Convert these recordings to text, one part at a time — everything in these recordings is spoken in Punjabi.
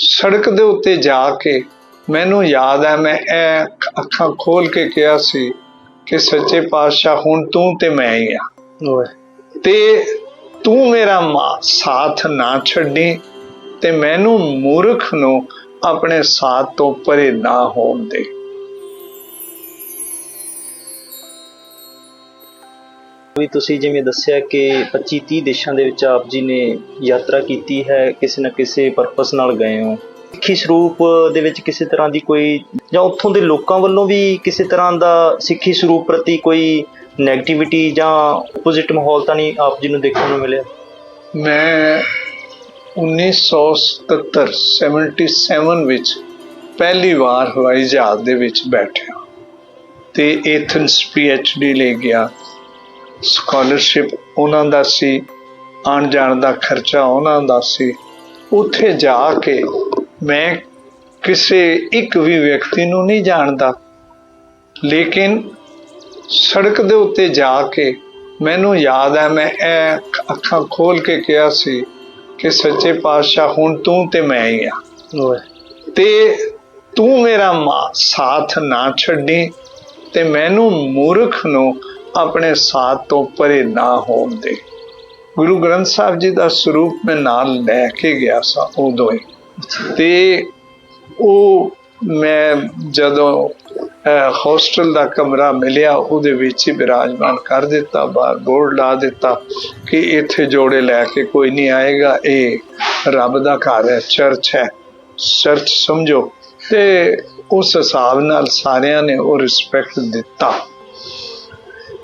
ਸੜਕ ਦੇ ਉੱਤੇ ਜਾ ਕੇ ਮੈਨੂੰ ਯਾਦ ਹੈ ਮੈਂ ਇਹ ਅੱਖਾਂ ਖੋਲ ਕੇ ਕਿਹਾ ਸੀ ਕਿ ਸੱਚੇ ਪਾਤਸ਼ਾਹ ਹੁਣ ਤੂੰ ਤੇ ਮੈਂ ਹੀ ਆ। ਤੇ ਤੂੰ ਮੇਰਾ ਸਾਥ ਨਾ ਛੱਡੀ ਤੇ ਮੈਨੂੰ ਮੂਰਖ ਨੂੰ ਆਪਣੇ ਸਾਥ ਤੋਂ ਪਰੇ ਨਾ ਹੋਣ ਦੇ। ਵੀ ਤੁਸੀਂ ਜਿਵੇਂ ਦੱਸਿਆ ਕਿ 25 30 ਦੇਸ਼ਾਂ ਦੇ ਵਿੱਚ ਆਪ ਜੀ ਨੇ ਯਾਤਰਾ ਕੀਤੀ ਹੈ, ਕਿਸੇ ਨਾ ਕਿਸੇ ਪਰਪਸ ਨਾਲ ਗਏ ਹੋ। ਸਿੱਖੀ ਸਰੂਪ ਦੇ ਵਿੱਚ ਕਿਸੇ ਤਰ੍ਹਾਂ ਦੀ ਕੋਈ ਜਾਂ ਉੱਥੋਂ ਦੇ ਲੋਕਾਂ ਵੱਲੋਂ ਵੀ ਕਿਸੇ ਤਰ੍ਹਾਂ ਦਾ ਸਿੱਖੀ ਸਰੂਪ ਪ੍ਰਤੀ ਕੋਈ ਨੈਗੇਟਿਵਿਟੀ ਜਾਂ ਆਪੋਜ਼ਿਟ ਮਾਹੌਲ ਤਾਂ ਨਹੀਂ ਆਪ ਜੀ ਨੂੰ ਦੇਖਣ ਨੂੰ ਮਿਲਿਆ? ਮੈਂ 1977 77 ਵਿੱਚ ਪਹਿਲੀ ਵਾਰ ਹਵਾਈ ਜਹਾਜ਼ ਦੇ ਵਿੱਚ ਬੈਠਿਆ। ਤੇ ਐਥਨਸ ਡੀ ਲੈ ਗਿਆ। ਸਕਾਲਰਸ਼ਿਪ ਉਹਨਾਂ ਦਾ ਸੀ ਆਉਣ ਜਾਣ ਦਾ ਖਰਚਾ ਉਹਨਾਂ ਦਾ ਸੀ। ਉੱਥੇ ਜਾ ਕੇ ਮੈਂ ਕਿਸੇ ਇੱਕ ਵੀ ਵਿਅਕਤੀ ਨੂੰ ਨਹੀਂ ਜਾਣਦਾ। ਲੇਕਿਨ ਸੜਕ ਦੇ ਉੱਤੇ ਜਾ ਕੇ ਮੈਨੂੰ ਯਾਦ ਹੈ ਮੈਂ ਇਹ ਅੱਖਾਂ ਖੋਲ ਕੇ ਕਿਹਾ ਸੀ ਕਿ ਸੱਚੇ ਪਾਤਸ਼ਾਹ ਹੁਣ ਤੂੰ ਤੇ ਮੈਂ ਹੀ ਆ। ਤੇ ਤੂੰ ਮੇਰਾ ਸਾਥ ਨਾ ਛੱਡੀ ਤੇ ਮੈਨੂੰ ਮੂਰਖ ਨੂੰ ਆਪਣੇ ਸਾਥ ਤੋਂ ਪਰੇ ਨਾ ਹੋਣ ਦੇ। ਗੁਰੂ ਗ੍ਰੰਥ ਸਾਹਿਬ ਜੀ ਦਾ ਸਰੂਪ ਮੈਂ ਨਾਲ ਲੈ ਕੇ ਗਿਆ ਸਾਂ ਉਦੋਂ ਹੀ। ਤੇ ਉਹ ਮੈਂ ਜਦੋਂ ਹੋਸਟਲ ਦਾ ਕਮਰਾ ਮਿਲਿਆ, ਉਹਦੇ ਵਿੱਚ ਹੀ ਬਿਰਾਜਮਾਨ ਕਰ ਦਿੱਤਾ, ਬਾਹਰ ਬੋਰਡ ਲਾ ਦਿੱਤਾ ਕਿ ਇੱਥੇ ਜੋੜੇ ਲੈ ਕੇ ਕੋਈ ਨਹੀਂ ਆਏਗਾ, ਇਹ ਰੱਬ ਦਾ ਘਰ ਹੈ, ਚਰਚ ਹੈ। ਚਰਚ ਸਮਝੋ। ਤੇ ਉਸ ਹਿਸਾਬ ਨਾਲ ਸਾਰਿਆਂ ਨੇ ਉਹ ਰਿਸਪੈਕਟ ਦਿੱਤਾ।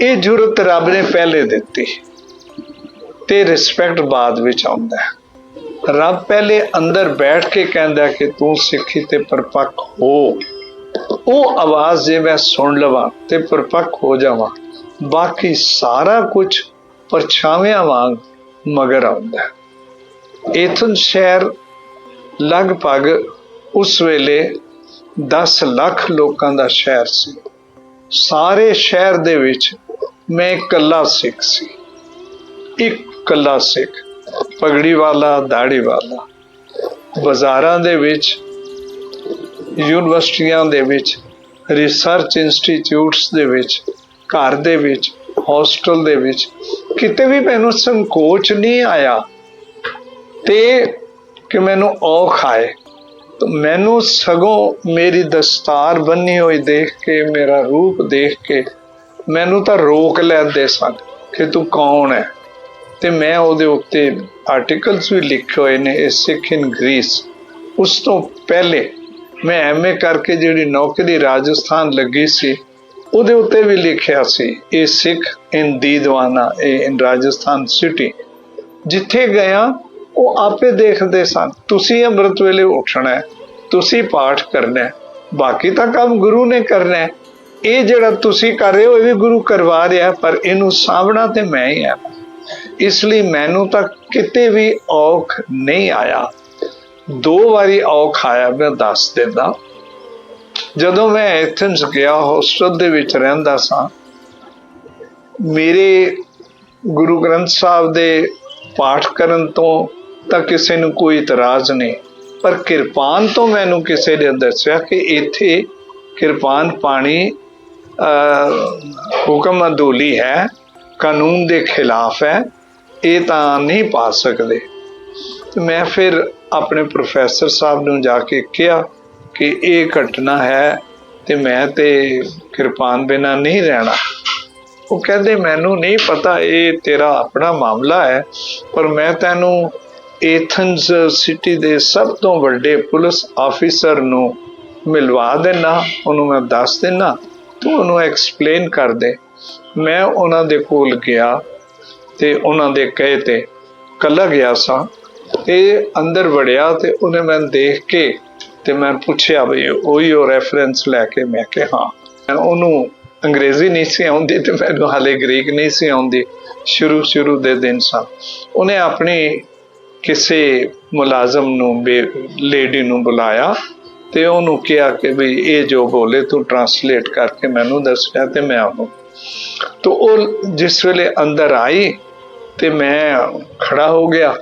ਇਹ ਜੁਰਤ ਰੱਬ ਨੇ ਪਹਿਲੇ ਦਿੱਤੀ ਤੇ ਰਿਸਪੈਕਟ ਬਾਅਦ ਵਿੱਚ ਆਉਂਦਾ ਹੈ। ਰੱਬ ਪਹਿਲੇ ਅੰਦਰ ਬੈਠ ਕੇ ਕਹਿੰਦਾ ਕਿ ਤੂੰ ਸਿੱਖੀ ਤੇ ਪਰਪੱਕ ਹੋ। ਉਹ ਆਵਾਜ਼ ਜੇ ਮੈਂ ਸੁਣ ਲਵਾਂ ਤੇ ਪਰਪੱਕ ਹੋ ਜਾਵਾਂ, ਬਾਕੀ ਸਾਰਾ ਕੁਝ ਪਰਛਾਵਿਆਂ ਵਾਂਗ ਮਗਰ ਆਉਂਦਾ ਹੈ। ਇਥਨ ਸ਼ਹਿਰ ਲਗਭਗ ਉਸ ਵੇਲੇ 10 ਲੱਖ ਲੋਕਾਂ ਦਾ ਸ਼ਹਿਰ ਸੀ। ਸਾਰੇ ਸ਼ਹਿਰ ਦੇ ਵਿੱਚ ਮੈਂ ਇਕੱਲਾ ਸਿੱਖ ਸੀ। ਇੱਕ ਇਕੱਲਾ ਸਿੱਖ, ਪਗੜੀ ਵਾਲਾ ਦਾੜੀ ਵਾਲਾ। ਬਾਜ਼ਾਰਾਂ ਦੇ ਵਿੱਚ, ਯੂਨੀਵਰਸਿਟੀਆਂ ਦੇ ਵਿੱਚ ਰਿਸਰਚ ਇੰਸਟੀਚਿਊਟਸ ਦੇ ਵਿੱਚ, ਘਰ ਦੇ ਵਿੱਚ ਹੌਸਟਲ ਦੇ ਵਿੱਚ, ਕਿਤੇ ਵੀ ਮੈਨੂੰ ਸੰਕੋਚ ਨਹੀਂ ਆਇਆ ਤੇ ਕਿ ਮੈਨੂੰ ਔਖ ਆਏ। ਤਾਂ ਮੈਨੂੰ ਸਗੋਂ ਮੇਰੀ ਦਸਤਾਰ ਬੰਨੀ ਹੋਈ ਦੇਖ ਕੇ, ਮੇਰਾ ਰੂਪ ਦੇਖ ਕੇ ਮੈਨੂੰ ਤਾਂ ਰੋਕ ਲੈਂਦੇ ਸਨ ਕਿ ਤੂੰ ਕੌਣ ਹੈ। ਤੇ ਮੈਂ ਉਹਦੇ ਉੱਤੇ ਆਰਟੀਕਲਸ ਵੀ ਲਿਖੇ ਹੋਏ ਨੇ, ਇਹ ਸਿੱਖ ਇਨ ਗ੍ਰੀਸ। ਉਸ ਤੋਂ ਪਹਿਲੇ ਮੈਂ ਐਮਏ ਕਰਕੇ ਜਿਹੜੀ ਨੌਕਰੀ ਰਾਜਸਥਾਨ ਲੱਗੀ ਸੀ, ਉਹਦੇ ਉੱਤੇ ਵੀ ਲਿਖਿਆ ਸੀ, ਇਹ ਸਿੱਖ ਇਨ ਦੀਦਵਾਨਾ, ਇਹ ਇਨ ਰਾਜਸਥਾਨ ਸਿਟੀ ਜਿੱਥੇ ਗਿਆ, ਉਹ ਆਪੇ ਦੇਖਦੇ ਸਨ, ਤੁਸੀਂ ਅੰਮ੍ਰਿਤ ਵੇਲੇ ਉੱਠਣਾ ਹੈ, ਤੁਸੀਂ ਪਾਠ ਕਰਨਾ ਹੈ, ਬਾਕੀ ਤਾਂ ਕੰਮ ਗੁਰੂ ਨੇ ਕਰਨਾ ਹੈ। ਇਹ ਜਿਹੜਾ ਤੁਸੀਂ ਕਰ ਰਹੇ ਹੋ, ਇਹ ਵੀ ਗੁਰੂ ਕਰਵਾ ਰਿਹਾ ਪਰ ਇਹਨੂੰ ਸਾਂਭਣਾ ਤੇ ਮੈਂ ਹੀ ਆ। ਇਸ ਲਈ ਮੈਨੂੰ ਤਾਂ ਕਿਤੇ ਵੀ ਔਖ ਨਹੀਂ ਆਇਆ। ਦੋ ਵਾਰੀ ਔਖ ਆਇਆ, ਮੈਂ ਦੱਸ ਦਿੰਦਾ। ਜਦੋਂ ਮੈਂ ਐਥਨਸ ਗਿਆ, ਹੋਸਟਲ ਦੇ ਵਿੱਚ ਰਹਿੰਦਾ ਸਾਂ, ਮੇਰੇ ਗੁਰੂ ਗ੍ਰੰਥ ਸਾਹਿਬ ਦੇ ਪਾਠ ਕਰਨ ਤੋਂ ਤਾਂ ਕਿਸੇ ਨੂੰ ਕੋਈ ਇਤਰਾਜ਼ ਨਹੀਂ। ਪਰ ਕਿਰਪਾਨ ਤੋਂ ਮੈਨੂੰ ਕਿਸੇ ਨੇ ਦੱਸਿਆ ਕਿ ਇੱਥੇ ਕਿਰਪਾਨ ਪਾਣੀ ਹੁਕਮ ਅਦੂਲੀ ਹੈ, ਕਾਨੂੰਨ ਦੇ ਖਿਲਾਫ ਹੈ, ਇਹ ਤਾਂ ਨਹੀਂ ਪਾ ਸਕਦੇ। ਤੇ ਮੈਂ ਫਿਰ ਆਪਣੇ ਪ੍ਰੋਫੈਸਰ ਸਾਹਿਬ ਨੂੰ ਜਾ ਕੇ ਕਿਹਾ ਕਿ ਇਹ ਘਟਨਾ ਹੈ ਤੇ ਮੈਂ ਤੇ ਕਿਰਪਾਨ ਬਿਨਾ ਨਹੀਂ ਰਹਿਣਾ। ਉਹ ਕਹਿੰਦੇ, ਮੈਨੂੰ ਨਹੀਂ ਪਤਾ, ਇਹ ਤੇਰਾ ਆਪਣਾ ਮਾਮਲਾ ਹੈ, ਪਰ ਮੈਂ ਤੈਨੂੰ ਏਥਨਸ ਸਿਟੀ ਦੇ ਸਭ ਤੋਂ ਵੱਡੇ ਪੁਲਿਸ ਆਫੀਸਰ ਨੂੰ ਮਿਲਵਾ ਦੇਣਾ ਉਹਨੂੰ ਮੈਂ ਦੱਸ ਦੇਣਾ ਤੂੰ ਉਹਨੂੰ ਐਕਸਪਲੇਨ ਕਰ ਦੇ ਮੈਂ ਉਹਨਾਂ ਦੇ ਕੋਲ ਗਿਆ ਤੇ ਉਹਨਾਂ ਦੇ ਕਹੇ ਤੇ ਕੱਲਾ ਗਿਆ ਸਾਂ। ਤੇ ਅੰਦਰ ਵੜਿਆ ਤੇ ਉਹਨੇ ਮੈਨੂੰ ਦੇਖ ਕੇ ਤੇ ਮੈਂ ਪੁੱਛਿਆ ਵੀ ਉਹੀ ਉਹ ਰੈਫਰੈਂਸ ਲੈ ਕੇ ਮੈਂ ਕਿ ਹਾਂ। ਮੈਂ ਉਹਨੂੰ ਅੰਗਰੇਜ਼ੀ ਨਹੀਂ ਸੀ ਆਉਂਦੀ ਤੇ ਮੈਨੂੰ ਹਾਲੇ ਗ੍ਰੀਕ ਨਹੀਂ ਸੀ ਆਉਂਦੀ। ਸ਼ੁਰੂ ਸ਼ੁਰੂ ਦੇ ਦਿਨ ਸਾਂ। ਉਹਨੇ ਆਪਣੀ ਕਿਸੇ ਮੁਲਾਜ਼ਮ ਨੂੰ ਲੇਡੀ ਨੂੰ ਬੁਲਾਇਆ। ਤੇ ਉਹਨੂੰ ਕਿਹਾ ਕਿ ਵੀ ਇਹ ਜੋ ਬੋਲੇ ਤੂੰ ਟਰਾਂਸਲੇਟ ਕਰਕੇ ਮੈਨੂੰ ਦੱਸਿਆ ਤੇ ਮੈਂ ਉਹਨੂੰ ਤੋ ਉਹ ਜਿਸ ਵੇਲੇ ਅੰਦਰ ਆਈ ਤੇ ਮੈਂ ਖੜਾ ਹੋ ਗਿਆ,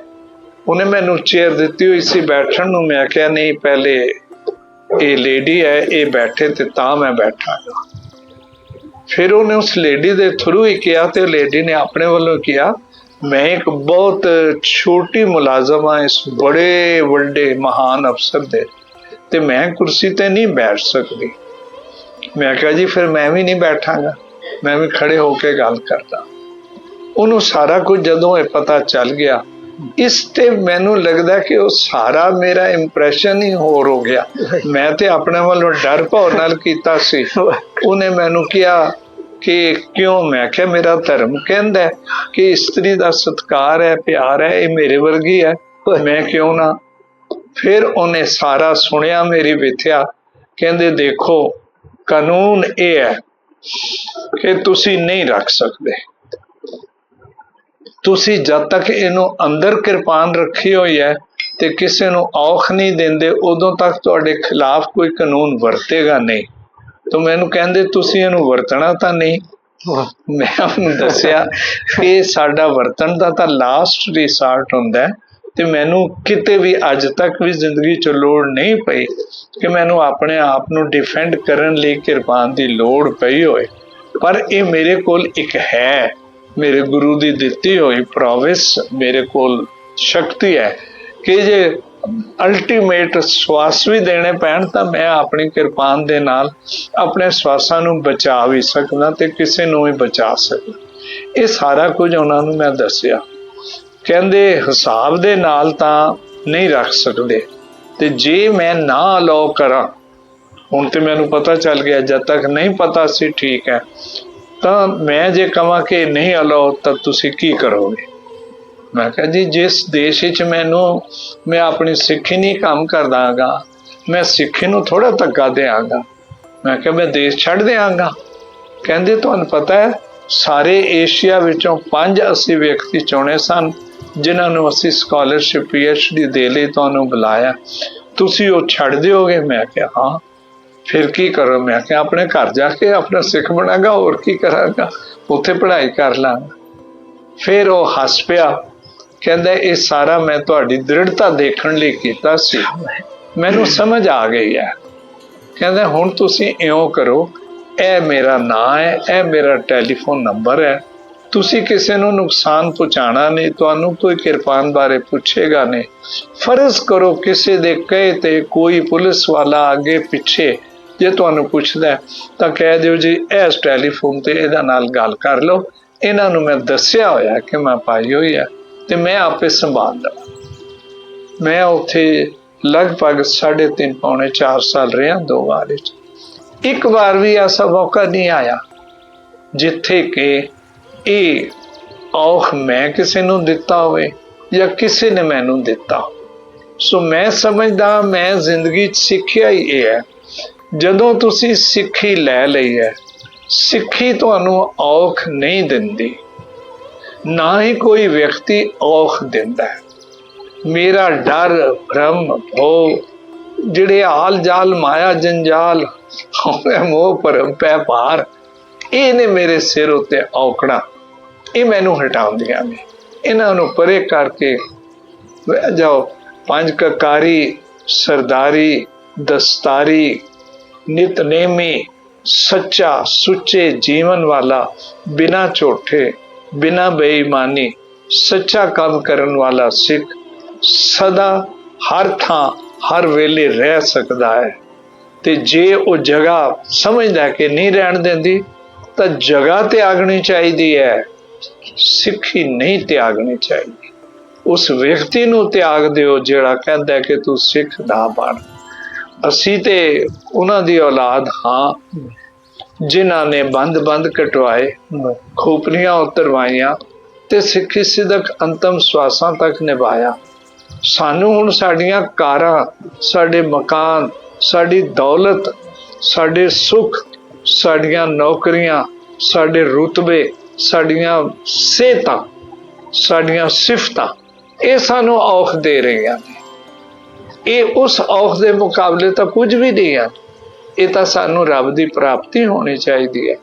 ਉਹਨੇ ਮੈਨੂੰ ਚੇਅਰ ਦਿੱਤੀ ਹੋਈ ਸੀ ਬੈਠਣ ਨੂੰ। ਮੈਂ ਕਿਹਾ, ਨਹੀਂ, ਪਹਿਲੇ ਇਹ ਲੇਡੀ ਹੈ, ਇਹ ਬੈਠੇ ਤੇ ਤਾਂ ਮੈਂ ਬੈਠਾਂਗਾ ਫਿਰ ਉਹਨੇ ਉਸ ਲੇਡੀ ਦੇ ਥਰੂ ਹੀ ਕਿਹਾ ਤੇ ਲੇਡੀ ਨੇ ਆਪਣੇ ਵੱਲੋਂ ਕਿਹਾ, ਮੈਂ ਇੱਕ ਬਹੁਤ ਛੋਟੀ ਮੁਲਾਜ਼ਮ ਹਾਂ, ਇਸ ਬੜੇ ਵੱਡੇ ਮਹਾਨ ਅਫਸਰ ਦੇ ਤੇ ਮੈਂ ਕੁਰਸੀ ਤੇ ਨਹੀਂ ਬੈਠ ਸਕਦੀ। ਮੈਂ ਕਿਹਾ ਜੀ, ਫਿਰ ਮੈਂ ਵੀ ਨਹੀਂ ਬੈਠਾਂਗਾ। ਮੈਂ ਵੀ ਖੜੇ ਹੋ ਕੇ ਗੱਲ ਕਰਦਾ। ਉਹਨੂੰ ਸਾਰਾ ਕੁਝ ਜਦੋਂ ਇਹ ਪਤਾ ਚੱਲ ਗਿਆ, ਇਸ ਤੇ ਮੈਨੂੰ ਲੱਗਦਾ ਕਿ ਉਹ ਸਾਰਾ ਮੇਰਾ ਇੰਪ੍ਰੈਸ਼ਨ ਹੀ ਹੋਰ ਹੋ ਗਿਆ। ਮੈਂ ਤੇ ਆਪਣੇ ਵੱਲੋਂ ਡਰ ਭੌ ਨਾਲ ਕੀਤਾ ਸੀ। ਉਹਨੇ ਮੈਨੂੰ ਕਿਹਾ ਕਿ ਕਿਉਂ? ਮੈਂ ਕਿਹਾ, ਮੇਰਾ ਧਰਮ ਕਹਿੰਦਾ ਕਿ ਇਸਤਰੀ ਦਾ ਸਤਕਾਰ ਹੈ, ਪਿਆਰ ਹੈ, ਇਹ ਮੇਰੇ ਵਰਗੀ ਹੈ। ਮੈਂ ਕਿਉਂ ਨਾ ਫਿਰ ਉਹਨੇ ਸਾਰਾ ਸੁਣਿਆ ਮੇਰੀ ਵਿਥਿਆ ਕਹਿੰਦੇ ਦੇਖੋ, ਕਾਨੂੰਨ ਇਹ ਹੈ ਕਿ ਤੁਸੀਂ ਨਹੀਂ ਰੱਖ ਸਕਦੇ। ਤੁਸੀਂ ਜਦ ਤੱਕ ਇਹਨੂੰ ਅੰਦਰ ਕਿਰਪਾਨ ਰੱਖੀ ਹੋਈ ਹੈ ਤੇ ਕਿਸੇ ਨੂੰ ਔਖ ਨਹੀਂ ਦਿੰਦੇ, ਉਦੋਂ ਤੱਕ ਤੁਹਾਡੇ ਖਿਲਾਫ ਕੋਈ ਕਾਨੂੰਨ ਵਰਤੇਗਾ ਨਹੀਂ। ਤਾਂ ਮੈਨੂੰ ਕਹਿੰਦੇ, ਤੁਸੀਂ ਇਹਨੂੰ ਵਰਤਣਾ ਤਾਂ ਨਹੀਂ। ਮੈਂ ਉਹਨੂੰ ਦੱਸਿਆ ਕਿ ਸਾਡਾ ਵਰਤਣ ਦਾ ਤਾਂ ਲਾਸਟ ਰਿਸਾਰਟ ਹੁੰਦਾ ਹੈ। ਤੇ ਮੈਨੂੰ ਕਿਤੇ ਵੀ ਅੱਜ ਤੱਕ ਵੀ ਜ਼ਿੰਦਗੀ 'ਚ ਲੋੜ ਨਹੀਂ ਪਈ ਕਿ ਮੈਨੂੰ ਆਪਣੇ ਆਪ ਨੂੰ ਡਿਫੈਂਡ ਕਰਨ ਲਈ ਕਿਰਪਾਨ ਦੀ ਲੋੜ ਪਈ ਹੋਏ ਪਰ ਇਹ ਮੇਰੇ ਕੋਲ ਇੱਕ ਹੈ, ਮੇਰੇ ਗੁਰੂ ਦੀ ਦਿੱਤੀ ਹੋਈ ਪ੍ਰੋਵਿਸ ਮੇਰੇ ਕੋਲ ਸ਼ਕਤੀ ਹੈ ਕਿ ਜੇ ਅਲਟੀਮੇਟ ਸਵਾਸ ਵੀ ਦੇਣੇ ਪੈਣ ਤਾਂ ਮੈਂ ਆਪਣੀ ਕਿਰਪਾਨ ਦੇ ਨਾਲ ਆਪਣੇ ਸਵਾਸਾਂ ਨੂੰ ਬਚਾ ਵੀ ਸਕਦਾ ਤੇ ਕਿਸੇ ਨੂੰ ਵੀ ਬਚਾ ਸਕਦਾ। ਇਹ ਸਾਰਾ ਕੁਝ ਉਹਨਾਂ ਨੂੰ ਮੈਂ ਦੱਸਿਆ। ਕਹਿੰਦੇ, ਹਿਸਾਬ ਦੇ ਨਾਲ ਤਾਂ ਨਹੀਂ ਰੱਖ ਸਕਦੇ। ਤੇ ਜੇ ਮੈਂ ਨਾ ਅਲਾਉ ਕਰਾਂ, ਹੁਣ ਤੇ ਮੈਨੂੰ ਪਤਾ ਚੱਲ ਗਿਆ, ਜਦ ਤੱਕ ਨਹੀਂ ਪਤਾ ਸੀ ਠੀਕ ਹੈ, ਤਾਂ ਮੈਂ ਜੇ ਕਹਾਂ ਕਿ ਨਹੀਂ ਅਲਾਉ ਤਾਂ ਤੁਸੀਂ ਕੀ ਕਰੋਗੇ? ਮੈਂ ਕਿਹਾ ਜੀ, ਜਿਸ ਦੇਸ਼ ਵਿੱਚ ਮੈਨੂੰ, ਮੈਂ ਆਪਣੀ ਸਿੱਖੀ ਨਹੀਂ ਕੰਮ ਕਰਦਾਗਾ, ਮੈਂ ਸਿੱਖੀ ਨੂੰ ਥੋੜਾ ਧੱਕਾ ਦੇਵਾਂਗਾ ਮੈਂ ਕਿਹਾ, ਮੈਂ ਦੇਸ਼ ਛੱਡ ਦੇਵਾਂਗਾ ਕਹਿੰਦੇ, ਤੁਹਾਨੂੰ ਪਤਾ ਹੈ, ਸਾਰੇ ਏਸ਼ੀਆ ਵਿੱਚੋਂ ਪੰਜ ਅਸੀਂ ਵਿਅਕਤੀ ਚੁਣੇ ਸਨ। ਜਿਨ੍ਹਾਂ ਨੂੰ ਅਸੀਂ ਸਕਾਲਰਸ਼ਿਪ ਪੀਐਚਡੀ ਦੇ ਲਈ ਤੁਹਾਨੂੰ ਬੁਲਾਇਆ, ਤੁਸੀਂ ਉਹ ਛੱਡ ਦਿਓਗੇ? ਮੈਂ ਕਿਹਾ, ਹਾਂ। ਫਿਰ ਕੀ ਕਰੋ? ਮੈਂ ਕਿਹਾ, ਆਪਣੇ ਘਰ ਜਾ ਕੇ ਆਪਣਾ ਸਿੱਖ ਬਣਾਗਾ, ਹੋਰ ਕੀ ਕਰਾਂਗਾ? ਉੱਥੇ ਪੜ੍ਹਾਈ ਕਰ ਲਾਂਗਾ। ਫਿਰ ਉਹ ਹੱਸ ਪਿਆ, ਕਹਿੰਦਾ, ਇਹ ਸਾਰਾ ਮੈਂ ਤੁਹਾਡੀ ਦ੍ਰਿੜਤਾ ਦੇਖਣ ਲਈ ਕੀਤਾ ਸੀ। ਮੈਨੂੰ ਸਮਝ ਆ ਗਈ ਹੈ। ਕਹਿੰਦਾ, ਹੁਣ ਤੁਸੀਂ ਇਉਂ ਕਰੋ, ਇਹ ਮੇਰਾ ਨਾਂ ਹੈ, ਇਹ ਮੇਰਾ ਟੈਲੀਫੋਨ ਨੰਬਰ ਹੈ। ਤੁਸੀਂ ਕਿਸੇ ਨੂੰ ਨੁਕਸਾਨ ਪਹੁੰਚਾਣਾ ਨਹੀਂ, ਤੁਹਾਨੂੰ ਕੋਈ ਕਿਰਪਾਨ ਬਾਰੇ ਪੁੱਛੇਗਾ ਨਹੀਂ। ਫਰਜ਼ ਕਰੋ ਕਿਸੇ ਦੇ ਕਹੇ ਤੇ ਕੋਈ ਪੁਲਿਸ ਵਾਲਾ ਅੱਗੇ ਪਿੱਛੇ ਜੇ ਤੁਹਾਨੂੰ ਪੁੱਛਦਾ ਤਾਂ ਕਹਿ ਦਿਓ ਜੀ, ਇਸ ਟੈਲੀਫੋਨ ਤੇ ਇਹਦਾ ਨਾਲ ਗੱਲ ਕਰ ਲਓ। ਇਹਨਾਂ ਨੂੰ ਮੈਂ ਦੱਸਿਆ ਹੋਇਆ ਕਿ ਮੈਂ ਪਾਈ ਹੋਈ ਹੈ ਤੇ ਮੈਂ ਆਪੇ ਸੰਭਾਲ ਲਵਾਂ। ਮੈਂ ਉੱਥੇ ਲਗਭਗ 3.5 ਪੌਣੇ 4 ਸਾਲ ਰਿਹਾ ਦੋ ਵਾਰ ਵਿੱਚ। ਇੱਕ ਵਾਰ ਵੀ ਐਸਾ ਮੌਕਾ ਨਹੀਂ ਆਇਆ ਜਿੱਥੇ ਕਿ ਇਹ ਔਖ ਮੈਂ ਕਿਸੇ ਨੂੰ ਦਿੱਤਾ ਹੋਵੇ ਜਾਂ ਕਿਸੇ ਨੇ ਮੈਨੂੰ ਦਿੱਤਾ। ਸੋ ਮੈਂ ਸਮਝਦਾ, ਮੈਂ ਜ਼ਿੰਦਗੀ 'ਚ ਸਿੱਖਿਆ ਹੀ ਇਹ ਹੈ। ਜਦੋਂ ਤੁਸੀਂ ਸਿੱਖੀ ਲੈ ਲਈ ਹੈ, ਸਿੱਖੀ ਤੁਹਾਨੂੰ ਔਖ ਨਹੀਂ ਦਿੰਦੀ। ਨਾ ਹੀ ਕੋਈ ਵਿਅਕਤੀ ਔਖ ਦਿੰਦਾ ਹੈ। ਮੇਰਾ ਡਰ, ਭ੍ਰਮ ਭੋ ਜਿਹੜੇ ਹਾਲ ਜਾਲ ਮਾਇਆ ਜੰਜਾਲ ਹੋਵੇ ਮੋਹ ਪਰਮ ਪੈ ਪਾਰ ਇਹਨੇ ਮੇਰੇ ਸਿਰ ਉੱਤੇ ਔਕੜਾ ਇਹ ਮੈਨੂੰ ਹਟਾਉਂਦੀਆਂ ਨੇ। ਇਹਨਾਂ ਨੂੰ ਪਰੇ ਕਰਕੇ ਬਹਿ ਜਾਓ। ਪੰਜ ਕਕਾਰੀ ਸਰਦਾਰੀ, ਦਸਤਾਰੀ, ਨਿਤਨੇਮੀ, ਸੱਚਾ, ਸੁੱਚੇ ਜੀਵਨ ਵਾਲਾ, ਬਿਨਾ ਝੋਠੇ, ਬਿਨਾ ਬੇਈਮਾਨੀ, ਸੱਚਾ ਕੰਮ ਕਰਨ ਵਾਲਾ ਸਿੱਖ ਸਦਾ ਹਰ ਥਾਂ, ਹਰ ਵੇਲੇ ਰਹਿ ਸਕਦਾ ਹੈ। ਤੇ ਜੇ ਉਹ ਜਗ੍ਹਾ ਸਮਝਦਾ ਕਿ ਨਹੀਂ ਰਹਿਣ ਦਿੰਦੀ, ਤਾਂ ਜਗ੍ਹਾ 'ਤੇ ਆਗਣੀ ਚਾਹੀਦੀ ਹੈ। ਸਿੱਖੀ ਨਹੀਂ ਤਿਆਗਣੀ ਚਾਹੀਦੀ। ਉਸ ਵਿਅਕਤੀ ਨੂੰ ਤਿਆਗ ਦਿਓ ਜਿਹੜਾ ਕਹਿੰਦਾ ਕਿ ਤੂੰ ਸਿੱਖ ਨਾ ਬਣ। ਅਸੀਂ ਤੇ ਉਹਨਾਂ ਦੀ ਔਲਾਦ ਹਾਂ, ਜਿਨ੍ਹਾਂ ਨੇ ਬੰਦ-ਬੰਦ ਕਟਵਾਏ, ਖੋਪਰੀਆਂ ਉਤਰਵਾਈਆਂ ਤੇ ਸਿੱਖੀ ਸਿਦਕ ਅੰਤਮ ਸਵਾਸਾਂ ਤੱਕ ਨਿਭਾਇਆ। ਸਾਨੂੰ ਹੁਣ ਸਾਡੀਆਂ ਕਾਰਾਂ, ਸਾਡੇ ਮਕਾਨ, ਸਾਡੀ ਦੌਲਤ, ਸਾਡੇ ਸੁੱਖ, ਸਾਡੀਆਂ ਨੌਕਰੀਆਂ, ਸਾਡੇ ਰੁਤਬੇ ਸਾਡੀਆਂ ਸਿਹਤਾਂ, ਸਾਡੀਆਂ ਸਿਫਤਾਂ, ਇਹ ਸਾਨੂੰ ਔਖ ਦੇ ਰਹੀਆਂ ਨੇ। ਇਹ ਉਸ ਔਖ ਦੇ ਮੁਕਾਬਲੇ ਤਾਂ ਕੁਝ ਵੀ ਨਹੀਂ ਹੈ ਇਹ ਤਾਂ ਸਾਨੂੰ ਰੱਬ ਦੀ ਪ੍ਰਾਪਤੀ ਹੋਣੀ ਚਾਹੀਦੀ ਹੈ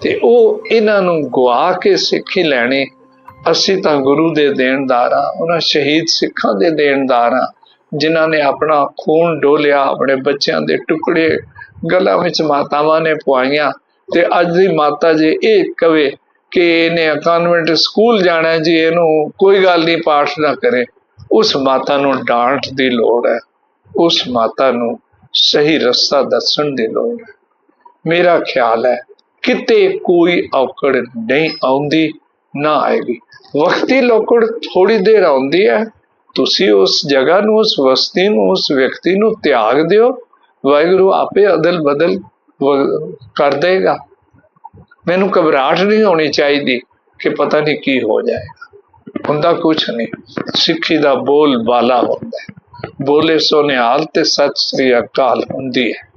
ਤੇ ਉਹ ਇਹਨਾਂ ਨੂੰ ਗਵਾ ਕੇ ਸਿੱਖੀ ਲੈਣੀ। ਅਸੀਂ ਤਾਂ ਗੁਰੂ ਦੇ ਦੇਣਦਾਰ ਆ ਉਹਨਾਂ ਸ਼ਹੀਦ ਸਿੱਖਾਂ ਦੇ ਦੇਣਦਾਰ ਆ ਜਿਨ੍ਹਾਂ ਨੇ ਆਪਣਾ ਖੂਨ ਡੋਲਿਆ, ਆਪਣੇ ਬੱਚਿਆਂ ਦੇ ਟੁਕੜੇ, ਗਲਾਂ ਵਿੱਚ ਮਾਤਾਵਾਂ ਨੇ ਪਵਾਈਆਂ ਤੇ ਅੱਜ ਦੀ ਮਾਤਾ ਜੇ ਇਹ ਕਵੇ ਕਿ ਇਹਨੇ ਕਨਵੈਂਟ ਸਕੂਲ ਜਾਣਾ ਜੀ, ਇਹਨੂੰ ਕੋਈ ਗੱਲ ਨਹੀਂ, ਪਾਠ ਨਾ ਕਰੇ। ਉਸ ਮਾਤਾ ਨੂੰ ਡਾਂਟ ਦੀ ਲੋੜ ਹੈ। ਉਸ ਮਾਤਾ ਨੂੰ ਸਹੀ ਰਸਤਾ ਦੱਸਣ ਦੀ ਲੋੜ ਹੈ। ਮੇਰਾ ਖਿਆਲ ਹੈ, ਕਿਤੇ ਕੋਈ ਔਕੜ ਨਹੀਂ ਆਉਂਦੀ, ਨਾ ਆਏਗੀ। ਵਕਤੀ ਲੋਕੜ ਥੋੜੀ ਦੇਰ ਆਉਂਦੀ ਹੈ। ਤੁਸੀਂ ਉਸ ਜਗ੍ਹਾ ਨੂੰ, ਉਸ ਵਸਤੀ ਨੂੰ, ਉਸ ਵਿਅਕਤੀ ਨੂੰ ਤਿਆਗ ਦਿਓ। ਵਾਹਿਗੁਰੂ ਆਪੇ ਅਦਲ ਬਦਲ ਕਰ ਦੇਗਾ। ਮੈਨੂੰ ਘਬਰਾਹਟ ਨਹੀਂ ਹੋਣੀ ਚਾਹੀਦੀ ਕਿ ਪਤਾ ਨਹੀਂ ਕੀ ਹੋ ਜਾਏਗਾ। ਹੁੰਦਾ ਕੁਛ ਨਹੀਂ। ਸਿੱਖੀ ਦਾ ਬੋਲ ਬਾਲਾ ਹੁੰਦਾ ਹੈ। ਬੋਲੇ ਸੋ ਨਿਹਾਲ ਤੇ ਸਤਿ ਸ੍ਰੀ ਅਕਾਲ ਹੁੰਦੀ ਹੈ।